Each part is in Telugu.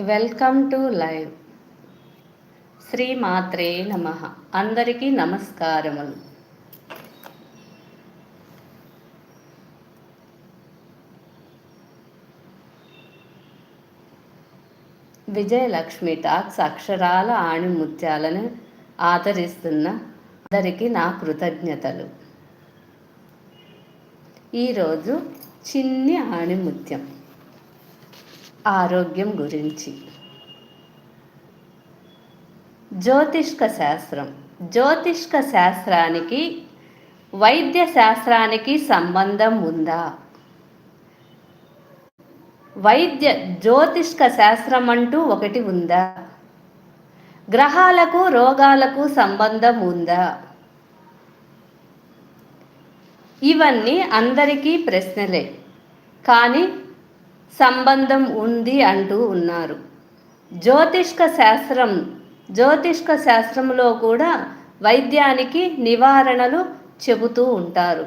Welcome to live. శ్రీ మాత్రే నమ. అందరికీ నమస్కారములు. విజయలక్ష్మి టాక్స్ అక్షరాల ఆణిముత్యాలను ఆదరిస్తున్న అందరికీ నా కృతజ్ఞతలు. ఈరోజు చిన్ని ఆణిముత్యం. ఆరోగ్యం గురించి. జ్యోతిష్క శాస్త్రం. జ్యోతిష్క శాస్త్రానికి వైద్య శాస్త్రానికి సంబంధం ఉందా? వైద్య జ్యోతిష్క శాస్త్రం అంటూ ఒకటి ఉందా? గ్రహాలకు రోగాలకు సంబంధం ఉందా? ఇవన్నీ అందరికీ ప్రశ్నలే. కానీ సంబంధం ఉంది అంటూ ఉన్నారు. జ్యోతిష్క శాస్త్రం జ్యోతిష్క శాస్త్రంలో కూడా వైద్యానికి నివారణలు చెబుతూ ఉంటారు.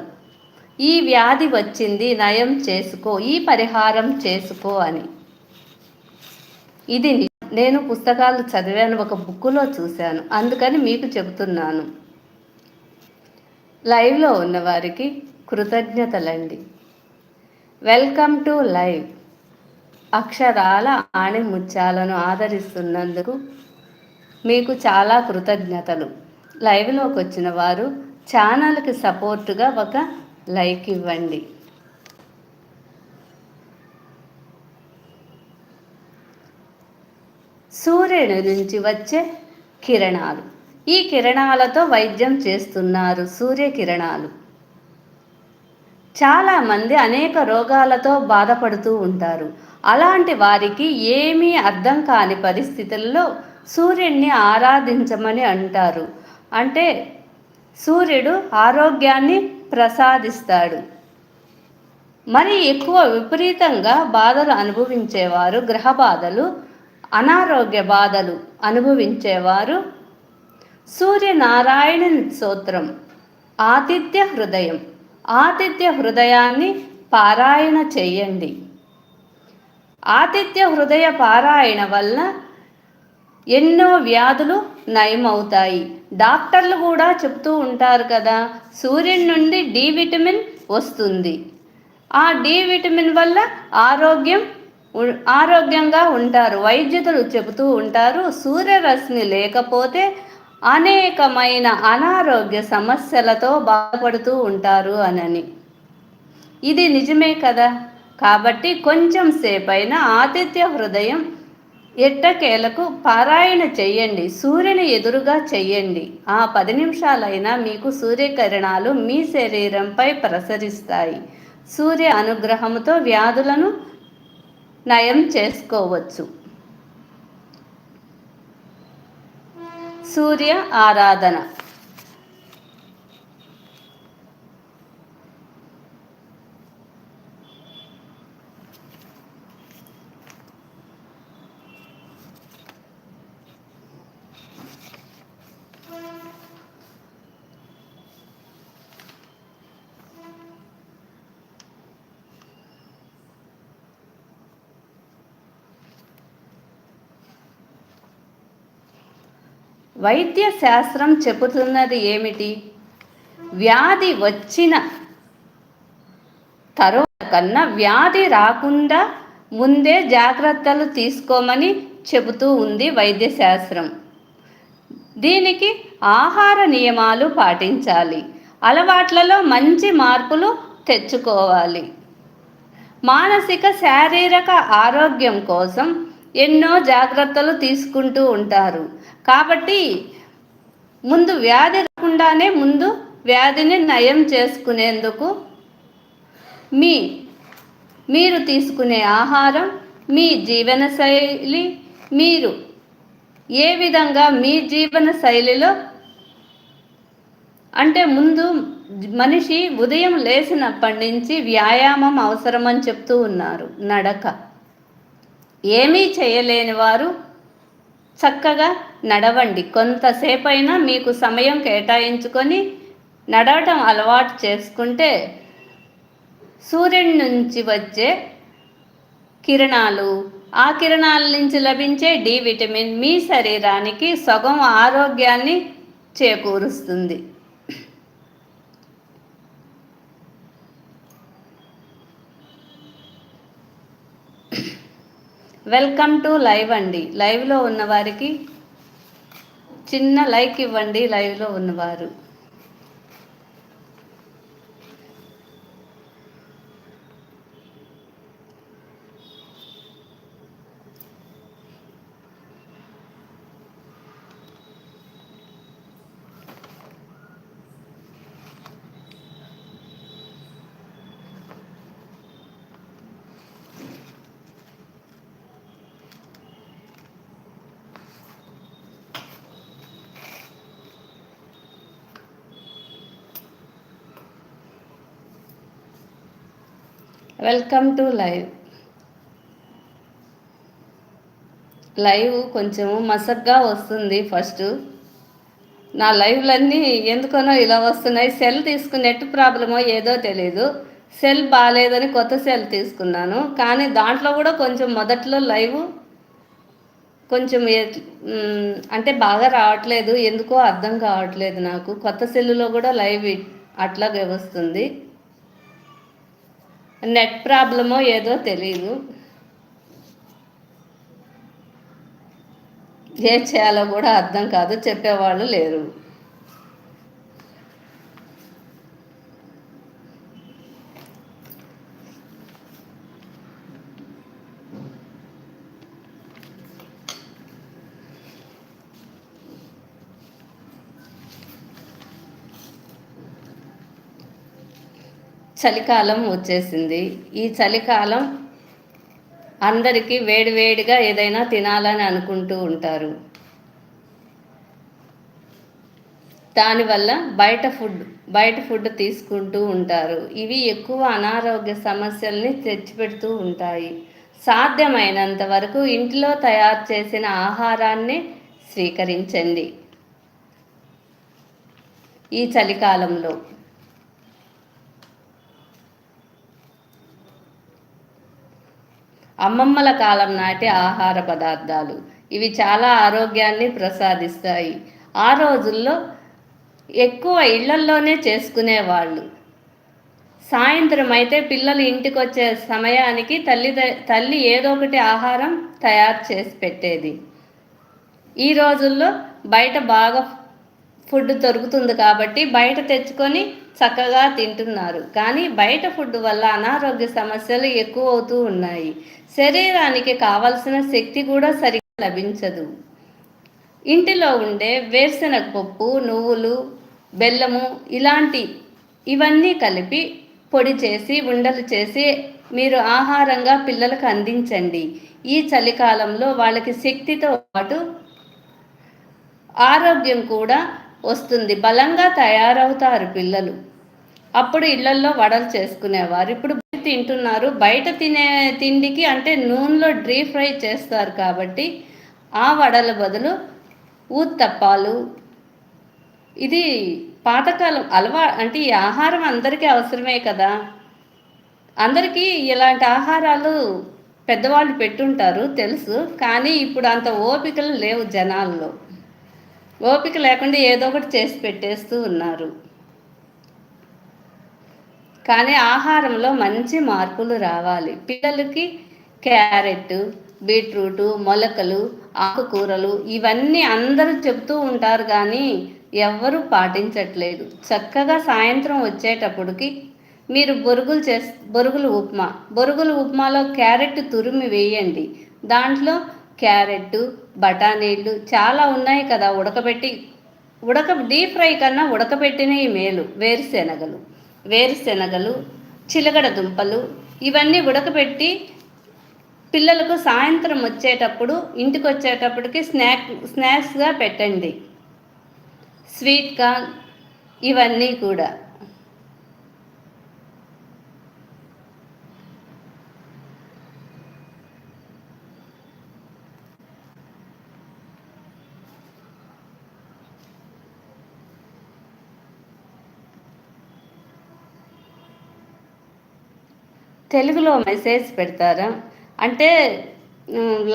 ఈ వ్యాధి వచ్చింది నయం చేసుకో ఈ పరిహారం చేసుకో అని. ఇది నేను పుస్తకాలు చదివాను ఒక బుక్కులో చూశాను అందుకని మీకు చెబుతున్నాను. లైవ్లో ఉన్నవారికి కృతజ్ఞతలండి. Welcome to live. అక్షరాల ఆణిముత్యాలను ఆదరిస్తున్నందుకు మీకు చాలా కృతజ్ఞతలు. లైవ్లోకి వచ్చిన వారు ఛానల్కి సపోర్టుగా ఒక లైక్ ఇవ్వండి. సూర్యుడి నుంచి వచ్చే కిరణాలు. ఈ కిరణాలతో వైద్యం చేస్తున్నారు సూర్యకిరణాలు. చాలామంది అనేక రోగాలతో బాధపడుతూ ఉంటారు. అలాంటి వారికి ఏమీ అర్థం కాని పరిస్థితుల్లో సూర్యుడిని ఆరాధించమని అంటారు. అంటే సూర్యుడు ఆరోగ్యాన్ని ప్రసాదిస్తాడు. మరి ఎక్కువ విపరీతంగా బాధలు అనుభవించేవారు గ్రహ బాధలు అనారోగ్య బాధలు అనుభవించేవారు సూర్యనారాయణ స్తోత్రం ఆతిథ్య హృదయం. ఆతిథ్య హృదయాన్ని పారాయణ చేయండి. ఆతిథ్య హృదయ పారాయణ వల్ల ఎన్నో వ్యాధులు నయమవుతాయి. డాక్టర్లు కూడా చెప్తూ ఉంటారు కదా సూర్యుని నుండి డి విటమిన్ వస్తుంది. ఆ డి విటమిన్ వల్ల ఆరోగ్యం ఆరోగ్యంగా ఉంటారు. వైద్యులు చెబుతూ ఉంటారు సూర్యరశ్మి లేకపోతే అనేకమైన అనారోగ్య సమస్యలతో బాధపడుతూ ఉంటారు అనని. ఇది నిజమే కదా? కాబట్టి కొంచెం సేపైన ఆతిథ్య హృదయం ఎట్టకేలకు పారాయణ చెయ్యండి సూర్యుని ఎదురుగా చెయ్యండి. ఆ పది నిమిషాలైనా మీకు సూర్యకిరణాలు మీ శరీరంపై ప్రసరిస్తాయి. సూర్య అనుగ్రహంతో వ్యాధులను నయం చేసుకోవచ్చు. సూర్య ఆరాధన. వైద్య శాస్త్రం చెబుతున్నది ఏమిటి? వ్యాధి వచ్చిన తర్వాత కన్నా వ్యాధి రాకుండా ముందే జాగ్రత్తలు తీసుకోమని చెబుతూ ఉంది వైద్య శాస్త్రం దీనికి ఆహార నియమాలు పాటించాలి. అలవాట్లలో మంచి మార్పులు తెచ్చుకోవాలి. మానసిక శారీరక ఆరోగ్యం కోసం ఎన్నో జాగ్రత్తలు తీసుకుంటూ ఉంటారు. కాబట్టి ముందు వ్యాధి రాకుండానే ముందు వ్యాధిని నయం చేసుకునేందుకు మీ మీరు తీసుకునే ఆహారం మీ జీవనశైలి మీరు ఏ విధంగా మీ జీవన శైలిలో అంటే ముందు మనిషి ఉదయం లేచినప్పటి నుంచి వ్యాయామం అవసరమని చెప్తూ ఉన్నారు నడక. ఏమీ చేయలేని వారు చక్కగా నడవండి. కొంతసేపైనా మీకు సమయం కేటాయించుకొని నడవటం అలవాటు చేసుకుంటే సూర్యుడి నుంచి వచ్చే కిరణాలు ఆ కిరణాల నుంచి లభించే డి విటమిన్ మీ శరీరానికి సగం ఆరోగ్యాన్ని చేకూరుస్తుంది. వెల్కమ్ టు లైవ్ అండి. లైవ్లో ఉన్నవారికి చిన్న లైక్ ఇవ్వండి. లైవ్లో ఉన్నవారు. వెల్కమ్ టు లైవ్ లైవ్ కొంచెం మసగ్గా వస్తుంది ఫస్ట్ నా లైవ్లన్నీ ఎందుకనో ఇలా వస్తున్నాయి. సెల్ తీసుకుని నెట్ ప్రాబ్లమో ఏదో తెలీదు. సెల్ బాగాలేదని కొత్త సెల్ తీసుకున్నాను. కానీ దాంట్లో కూడా కొంచెం మొదట్లో లైవ్ కొంచెం అంటే బాగా రావట్లేదు. ఎందుకో అర్థం కావట్లేదు నాకు. కొత్త సెల్లులో కూడా లైవ్ అట్లాగే వస్తుంది నెట్ ప్రాబ్లమో ఏదో తెలియదు ఏం చేయాలో కూడా అర్థం కాదు చెప్పేవాళ్ళు లేరు. చలికాలం వచ్చేసింది. ఈ చలికాలం అందరికీ వేడివేడిగా ఏదైనా తినాలని అనుకుంటూ ఉంటారు. దానివల్ల బయట ఫుడ్ బయట ఫుడ్ తీసుకుంటూ ఉంటారు. ఇవి ఎక్కువ అనారోగ్య సమస్యల్ని తెచ్చిపెడుతూ ఉంటాయి. సాధ్యమైనంత వరకు ఇంటిలో తయారు చేసిన ఆహారాన్ని స్వీకరించండి. ఈ చలికాలంలో అమ్మమ్మల కాలం నాటి ఆహార పదార్థాలు. ఇవి చాలా ఆరోగ్యాన్ని ప్రసాదిస్తాయి. ఆ రోజుల్లో ఎక్కువ ఇళ్ళల్లోనే చేసుకునేవాళ్ళు. సాయంత్రం అయితే పిల్లలు ఇంటికి వచ్చే సమయానికి తల్లి తల్లి ఏదో ఒకటి ఆహారం తయారు చేసి పెట్టేది. ఈ రోజుల్లో బయట బాగా ఫుడ్ దొరుకుతుంది కాబట్టి బయట తెచ్చుకొని చక్కగా తింటున్నారు. కానీ బయట ఫుడ్ వల్ల అనారోగ్య సమస్యలు ఎక్కువ అవుతూ ఉన్నాయి. శరీరానికి కావలసిన శక్తి కూడా సరిగ్గా లభించదు. ఇంటిలో ఉండే వేరుశనగ పప్పు నువ్వులు బెల్లము ఇలాంటి ఇవన్నీ కలిపి పొడి చేసి ఉండలు చేసి మీరు ఆహారంగా పిల్లలకు అందించండి. ఈ చలికాలంలో వాళ్ళకి శక్తితో పాటు ఆరోగ్యం కూడా వస్తుంది. బలంగా తయారవుతారు పిల్లలు. అప్పుడు ఇళ్ళల్లో వడలు చేసుకునేవారు. ఇప్పుడు తింటున్నారు. బయట తినే తిండికి అంటే నూనెలో డ్రీప్ ఫ్రై చేస్తారు కాబట్టి ఆ వడల బదులు ఊత్తప్పాలు. ఇది పాతకాలం అలవా అంటే ఈ ఆహారం అందరికీ అవసరమే కదా. అందరికీ ఇలాంటి ఆహారాలు పెద్దవాళ్ళు పెట్టుంటారు తెలుసు. కానీ ఇప్పుడు అంత ఓపికలు లేవు జనాల్లో. ఓపిక లేకుండా ఏదో ఒకటి చేసి పెట్టేస్తూ ఉన్నారు. కానీ ఆహారంలో మంచి మార్పులు రావాలి. పిల్లలకి క్యారెట్ బీట్రూటు మొలకలు ఆకుకూరలు ఇవన్నీ అందరూ చెప్తూ ఉంటారు కానీ ఎవ్వరూ పాటించట్లేదు. చక్కగా సాయంత్రం వచ్చేటప్పటికి మీరు బొరుగులు చేస్ బొరుగులు ఉప్మా. బొరుగులు ఉప్మాలో క్యారెట్ తురిమి వేయండి. దాంట్లో క్యారెట్ బఠానీలు చాలా ఉన్నాయి కదా ఉడకబెట్టి. ఉడక డీప్ ఫ్రై కన్నా ఉడకబెట్టినవి మేలు. వేరుశెనగలు వేరుశెనగలు చిలకడ దుంపలు ఇవన్నీ ఉడకబెట్టి పిల్లలకు సాయంత్రం వచ్చేటప్పుడు ఇంటికి వచ్చేటప్పటికి స్నాక్ స్నాక్స్గా పెట్టండి. స్వీట్ కార్న్ ఇవన్నీ కూడా. తెలుగులో మెసేజ్ పెడతారా? అంటే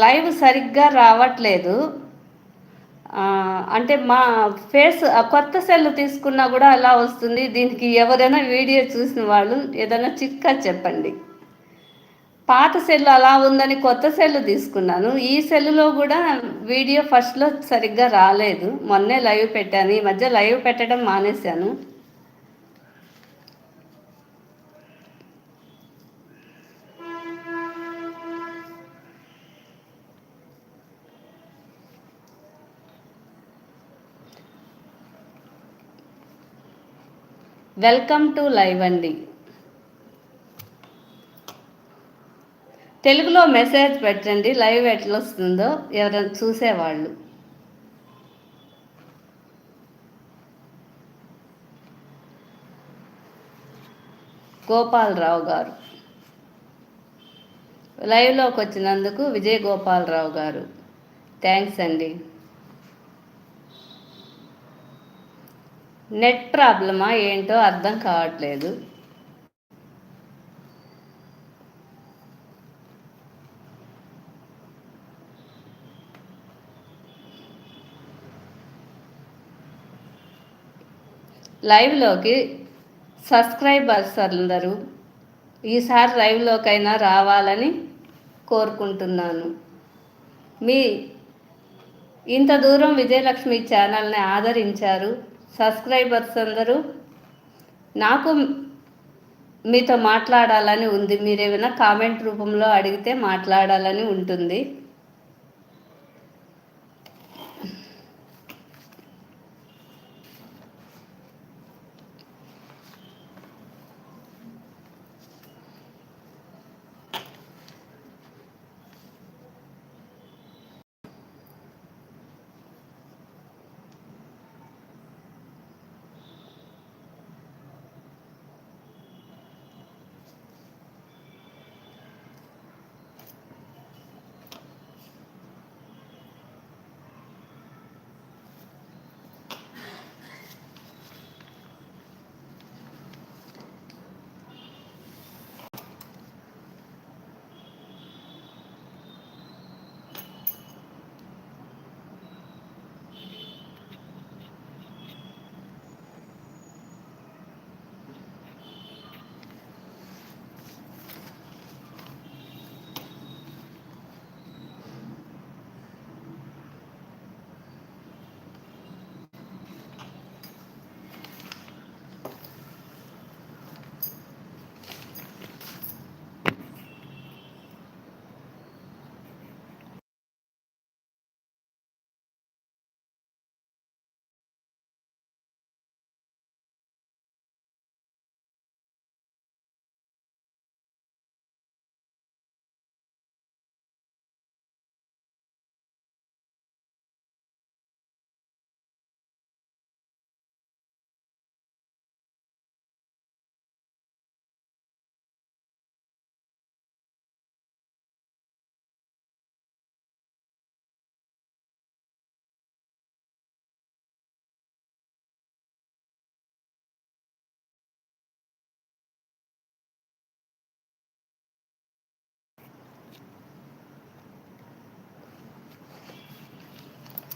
లైవ్ సరిగ్గా రావట్లేదు. అంటే మా ఫేస్ కొత్త సెల్ తీసుకున్నా కూడా అలా వస్తుంది. దీనికి ఎవరైనా వీడియో చూసిన వాళ్ళు ఏదైనా చిట్కా చెప్పండి. పాత సెల్ అలా ఉందని కొత్త సెల్ తీసుకున్నాను. ఈ సెల్లులో కూడా వీడియో ఫస్ట్లో సరిగ్గా రాలేదు. మొన్నే లైవ్ పెట్టాను. ఈ మధ్య లైవ్ పెట్టడం మానేశాను. వెల్కమ్ టు లైవ్ అండి. తెలుగులో మెసేజ్ పెట్టండి లైవ్ ఎట్లా వస్తుందో ఎవరైనా చూసేవాళ్ళు. గోపాలరావు గారు. లైవ్లోకి వచ్చినందుకు విజయ్ గోపాలరావు గారు. థ్యాంక్స్ అండి. నెట్ ప్రాబ్లమా ఏంటో అర్థం కావట్లేదు. లైవ్లోకి సబ్స్క్రైబర్స్ అందరూ ఈసారి లైవ్లోకైనా రావాలని కోరుకుంటున్నాను. మీ ఇంత దూరం విజయలక్ష్మి ఛానల్ని ఆదరించారు. సబ్స్క్రైబర్స్ అందరూ నాకు మీతో మాట్లాడాలని ఉంది. మీరు ఏమైనా కామెంట్ రూపంలో అడిగితే మాట్లాడాలని ఉంటుంది.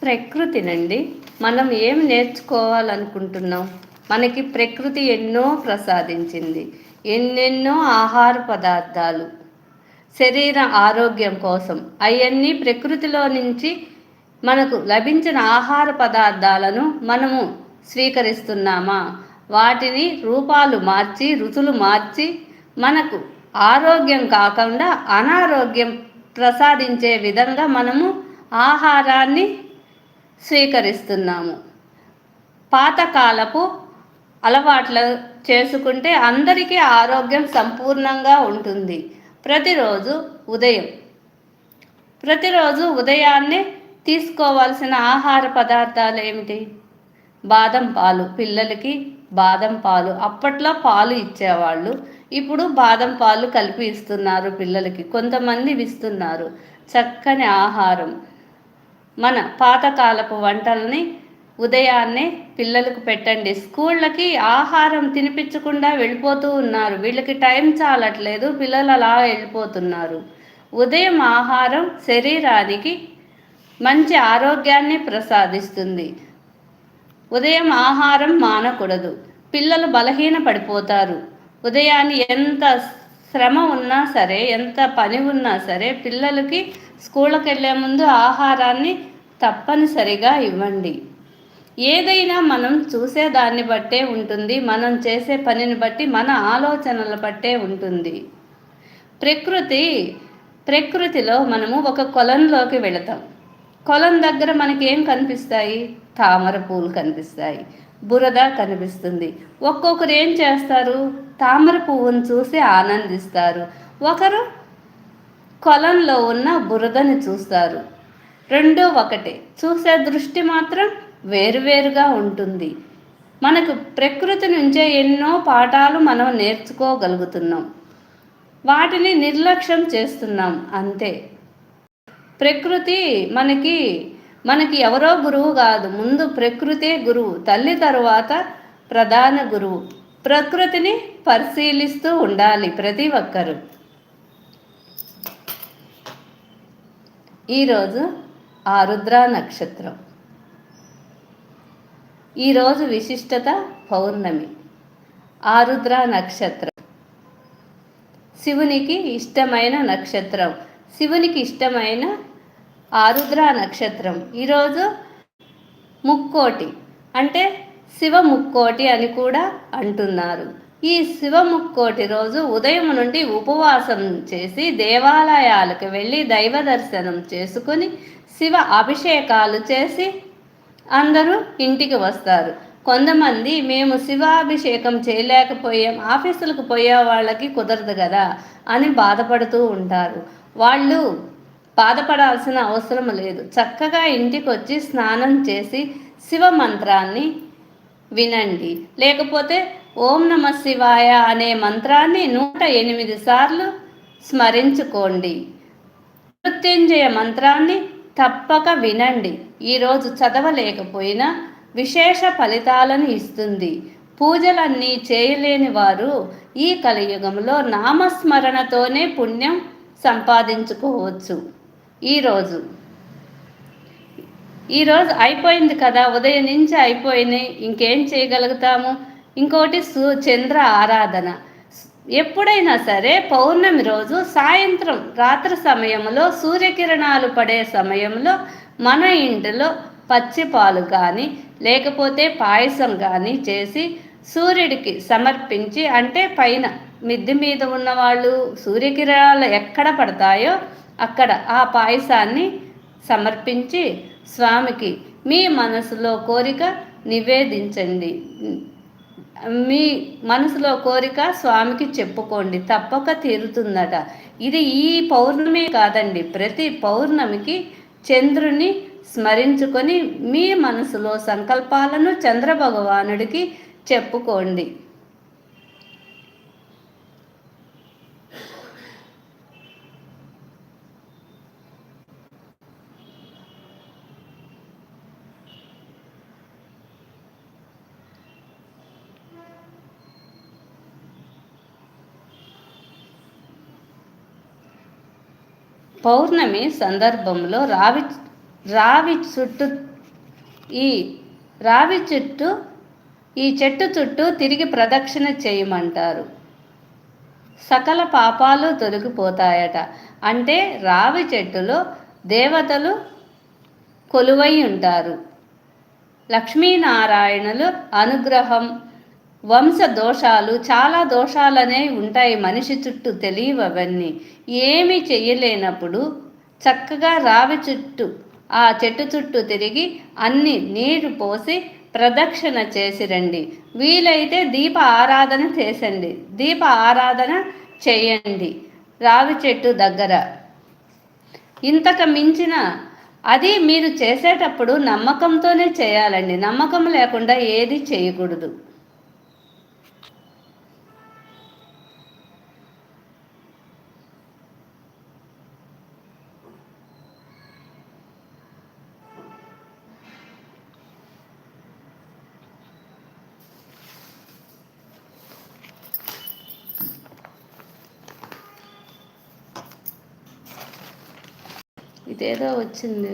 ప్రకృతినండి. మనం ఏం నేర్చుకోవాలనుకుంటున్నాం? మనకి ప్రకృతి ఎన్నో ప్రసాదించింది. ఎన్నెన్నో ఆహార పదార్థాలు. శరీర ఆరోగ్యం కోసం. అవన్నీ ప్రకృతిలో నుంచి మనకు లభించిన ఆహార పదార్థాలను మనము స్వీకరిస్తున్నామా? వాటిని రూపాలు మార్చి రుచులు మార్చి మనకు ఆరోగ్యం కాకుండా అనారోగ్యం ప్రసాదించే విధంగా మనము ఆహారాన్ని స్వీకరిస్తున్నాము. పాతకాలపు అలవాట్లు చేసుకుంటే అందరికీ ఆరోగ్యం సంపూర్ణంగా ఉంటుంది. ప్రతిరోజు ఉదయం. ప్రతిరోజు ఉదయాన్నే తీసుకోవాల్సిన ఆహార పదార్థాలు ఏమిటి? బాదం పాలు. పిల్లలకి బాదం పాలు. అప్పట్లో పాలు ఇచ్చేవాళ్ళు. ఇప్పుడు బాదం పాలు కలిపి ఇస్తున్నారు పిల్లలకి. కొంతమంది ఇస్తున్నారు. చక్కని ఆహారం. మన పాతకాలపు వంటల్ని ఉదయాన్నే పిల్లలకు పెట్టండి. స్కూళ్ళకి ఆహారం తినిపించకుండా వెళ్ళిపోతూ ఉన్నారు. వీళ్ళకి టైం చాలట్లేదు పిల్లలు అలా వెళ్ళిపోతున్నారు. ఉదయం ఆహారం శరీరానికి మంచి ఆరోగ్యాన్ని ప్రసాదిస్తుంది. ఉదయం ఆహారం మానకూడదు. పిల్లలు బలహీన పడిపోతారు ఉదయాన్ని ఎంత శ్రమ ఉన్నా సరే ఎంత పని ఉన్నా సరే పిల్లలకి స్కూళ్ళకి వెళ్ళే ముందు ఆహారాన్ని తప్పనిసరిగా ఇవ్వండి. ఏదైనా మనం చూసే దాన్ని బట్టే ఉంటుంది మనం చేసే పనిని బట్టి మన ఆలోచనల బట్టే ఉంటుంది. ప్రకృతి ప్రకృతిలో మనము ఒక కొలంలోకి వెళతాం. కొలం దగ్గర మనకి ఏం కనిపిస్తాయి? తామర పూలు కనిపిస్తాయి బురద కనిపిస్తుంది. ఒక్కొక్కరు ఏం చేస్తారు? తామర పువ్వును చూసి ఆనందిస్తారు. ఒకరు కొలంలో ఉన్న బురదని చూస్తారు. రెండూ ఒకటే చూసే దృష్టి మాత్రం వేరువేరుగా ఉంటుంది. మనకు ప్రకృతి నుంచే ఎన్నో పాఠాలు మనం నేర్చుకోగలుగుతున్నాం. వాటిని నిర్లక్ష్యం చేస్తున్నాం అంతే. ప్రకృతి మనకి మనకి ఎవరో గురువు కాదు. ముందు ప్రకృతే గురువు తల్లి తరువాత ప్రధాన గురువు. ప్రకృతిని పరిశీలిస్తూ ఉండాలి ప్రతి ఒక్కరూ. ఈరోజు ఆరుద్ర నక్షత్రం. ఈరోజు విశిష్టత పౌర్ణమి. ఆరుద్ర నక్షత్రం. శివునికి ఇష్టమైన నక్షత్రం. శివునికి ఇష్టమైన ఆరుద్ర నక్షత్రం. ఈరోజు ముక్కోటి. అంటే శివ ముక్కోటి అని కూడా అంటున్నారు. ఈ శివ ముక్కోటి రోజు ఉదయం నుండి ఉపవాసం చేసి దేవాలయాలకు వెళ్ళి దైవ దర్శనం చేసుకుని శివ అభిషేకాలు చేసి అందరూ ఇంటికి వస్తారు. కొంతమంది మేము శివాభిషేకం చేయలేకపోయాం ఆఫీసులకు పోయే వాళ్ళకి కుదరదు కదా అని బాధపడుతూ ఉంటారు. వాళ్ళు బాధపడాల్సిన అవసరం లేదు. చక్కగా ఇంటికి వచ్చి స్నానం చేసి శివ మంత్రాన్ని వినండి. లేకపోతే ఓం నమ శివాయ అనే మంత్రాన్ని నూట ఎనిమిది సార్లు స్మరించుకోండి. మృత్యుంజయ మంత్రాన్ని తప్పక వినండి. ఈరోజు చదవలేకపోయినా విశేష ఫలితాలను ఇస్తుంది. పూజలన్నీ చేయలేని వారు ఈ కలియుగంలో నామస్మరణతోనే పుణ్యం సంపాదించుకోవచ్చు. ఈరోజు ఈరోజు అయిపోయింది కదా. ఉదయం నుంచి అయిపోయినాయి. ఇంకేం చేయగలుగుతాము? ఇంకోటి సు చంద్ర ఆరాధన. ఎప్పుడైనా సరే పౌర్ణమి రోజు సాయంత్రం రాత్రి సమయంలో సూర్యకిరణాలు పడే సమయంలో మన ఇంటిలో పచ్చి పాలు కానీ లేకపోతే పాయసం కానీ చేసి సూర్యుడికి సమర్పించి అంటే పైన మిద్ది మీద ఉన్నవాళ్ళు సూర్యకిరణాలు ఎక్కడ పడతాయో అక్కడ ఆ పాయసాన్ని సమర్పించి స్వామికి మీ మనసులో కోరిక నివేదించండి. మీ మనసులో కోరిక స్వామికి చెప్పుకోండి. తప్పక తీరుతుందట. ఇది ఈ పౌర్ణమి కాదండి. ప్రతి పౌర్ణమికి చంద్రుని స్మరించుకొని మీ మనసులో సంకల్పాలను చంద్రభగవానుడికి చెప్పుకోండి. పౌర్ణమి సందర్భంలో రావి రావి చుట్టూ ఈ రావి చుట్టూ ఈ చెట్టు చుట్టూ తిరిగి ప్రదక్షిణ చేయమంటారు. సకల పాపాలు తొలగిపోతాయట. అంటే రావి చెట్టులో దేవతలు కొలువై ఉంటారు. లక్ష్మీనారాయణులు అనుగ్రహం వంశ దోషాలు చాలా దోషాలనే ఉంటాయి మనిషి చుట్టూ తెలియవు అవన్నీ ఏమి చెయ్యలేనప్పుడు చక్కగా రావి చుట్టూ ఆ చెట్టు చుట్టూ తిరిగి అన్ని నీరు పోసి ప్రదక్షిణ చేసి రండి. వీలైతే దీప ఆరాధన చేసండి. దీప ఆరాధన చేయండి. రావి చెట్టు దగ్గర. ఇంతకు మించిన అది మీరు చేసేటప్పుడు నమ్మకంతోనే చేయాలండి. నమ్మకం లేకుండా ఏది చేయకూడదు. ఇదేదో వచ్చింది.